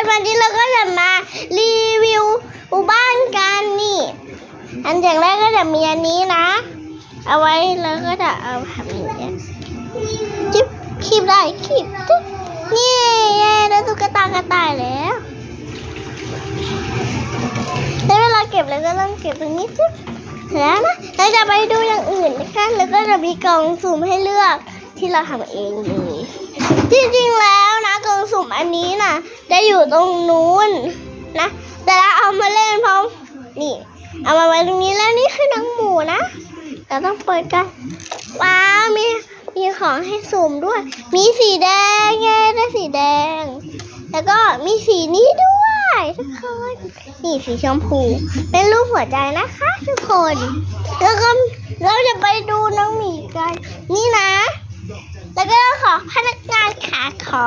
คนวันนี้เราก็จะมารีวิวบ้านกันนี่ อันอย่างแรกก็จะมีอันนี้นะ เอาไว้แล้วก็จะเอาทำอย่างเงี้ยจิ๊บคีบได้คีบจิ๊บนี่ไงได้ตุ๊กตากระต่ายแล้วได้เวลาเก็บแล้วก็ต้องเก็บตรงนี้จิ๊บเสร็จแล้วนะเราจะไปดูอย่างอื่นนะคะแล้วก็จะมีกล่องสุ่มให้เลือก ที่เราทำเองเลยจริงๆแล้วนะกล่องสุ่มอันนี้น่ะ จะอยู่ตรงนู้นนะ แต่เราเอามาเล่นเพราะนี่ เอามาไว้ตรงนี้แล้วนี่คือน้องหมูนะเราต้องเปิดกัน ว้าวมีมีของให้สุ่มด้วย มีสีแดงไงได้สีแดง แล้วก็มีสีนี้ด้วยทุกคนนี่สีชมพู เป็นรูปหัวใจนะคะทุกคน แล้วก็เราจะไปดูน้องหมีกัน นี่นะ แล้วก็ขอพนักงานค่ะขอ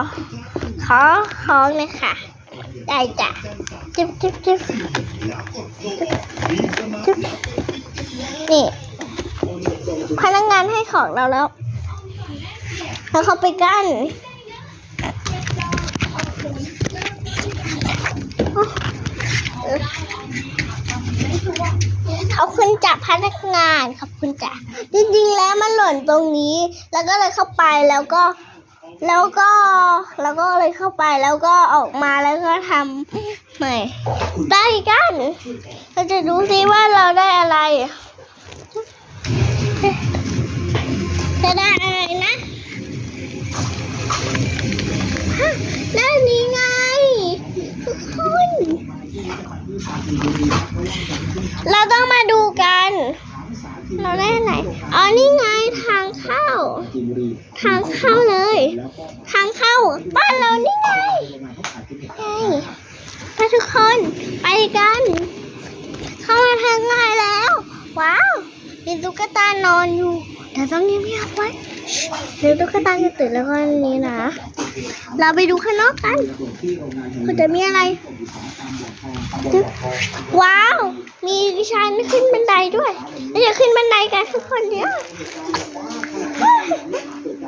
ขอของเลยค่ะ ได้จ้ะจิ๊บจิ๊บจิ๊บจิ๊บนี่พนักงานให้ของเราแล้ว แล้วเขาไปกัน เขาคุณจับพนักงานขอบคุณจ้ะจริงๆแล้วมันหล่นตรงนี้ แล้วก็เลยเข้าไปแล้วก็ แล้วก็แล้วก็เลยเข้าไปแล้วก็ออกมาแล้วก็ทำใหม่ได้กันเราจะดูซิว่าเราได้อะไร จะได้อะไรนะฮะได้นี้ไง ทุกคน เราต้องมาดูกัน เราได้ไหนอ๋อนี่ไงทางเข้า ทางเข้าเลย ทางเข้าบ้านเรานี่ไงไงไปทุกคนไปกัน เข้ามาทางง่ายแล้ว ว้าว มีตุ๊กตานอนอยู่แต่ต้องเงียบๆไว้ชิเดี๋ยวตุ๊กตาจะตื่นแล้วก็อันนี้นะ เราไปดูข้างนอกกันคุณจะมีอะไรจึ๊บว้าว มีชันขึ้นบันไดด้วยเราจะขึ้นบันไดกันทุกคนเดี๋ยว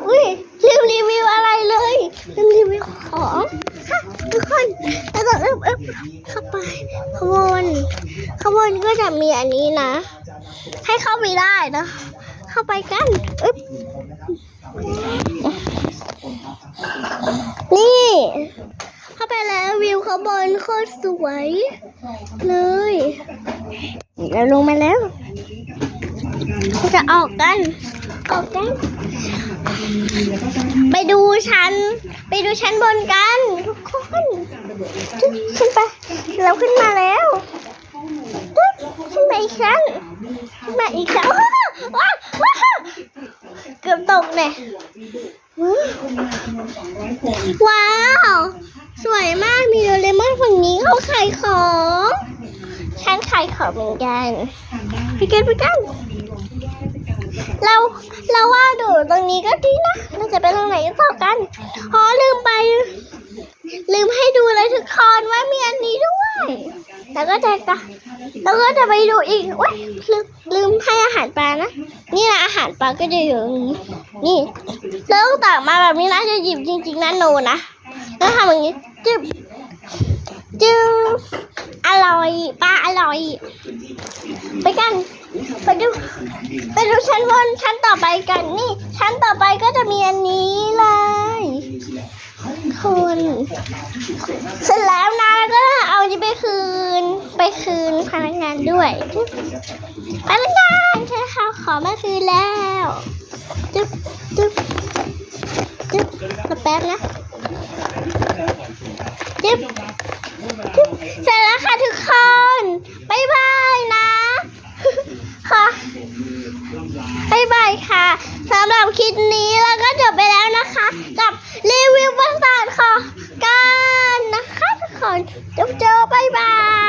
อุ้ยลืมรีวิวอะไรเลยลืมรีวิวของฮะทุกคนแล้วก็อึบอึบเข้าไปขางบวนขางบวนก็จะมีอันนี้นะ ให้เข้าไปได้นะ เข้าไปกันอึ๊บนี่ เข้าไปแล้ววิวข้างบนโคตรสวย เลยเราลงมาแล้วเราจะออกกัน ออกกัน ไปดูชั้น ไปดูชั้นบนกันทุกคนขึ้นไป เราขึ้นมาแล้วขึ้นไปอีกชั้นขึ้นมาอีกชั้นว้าวว้าวเกือบ ตกเนี่ยว้าว สวยมากมีโดเรมอนฝั่งนี้เขาขายของฉันขายของเหมือนกันไปกันไปกันเราเราว่าดูตรงนี้ก็ดีนะเราจะไปตรงไหนต่อกันอ๋อลืมไป ลืมให้ดูเลยทุกคนว่ามีอันนี้ด้วย แล้วก็จะกะแล้วก็จะไปดูอีกอุ้ยลืมลืมให้อาหารปลานะ นี่นะอาหารปลาก็จะอยู่ตรงนี้ นี่เราต้องตักมาแบบนี้นะจะหยิบจริง ๆนะโนนะ แล้วทำอย่างนี้จึ๊บจึ๊บอร่อยปลาอร่อย ไปกัน ไปดู ไปดูชั้นบนชั้นต่อไปกัน นี่ ชั้นต่อไปก็จะมีอันนี้เลย คุณเสร็จแล้วนะแล้วก็เอาจะไปคืน ไปคืนพนักงานด้วยพนักงานใช่ค่ะขอมาคืนแล้วจึ๊บจึ๊บจึ๊บรอแป๊บนะจึ๊บจึ๊บเสร็จแล้วค่ะทุกคนบายบายนะค่ะบายบายค่ะสำหรับคลิปนี้ ไปแล้วนะคะ กับรีวิวประสาทค่ะกันนะคะทุกคนจบเจอบ๊ายบาย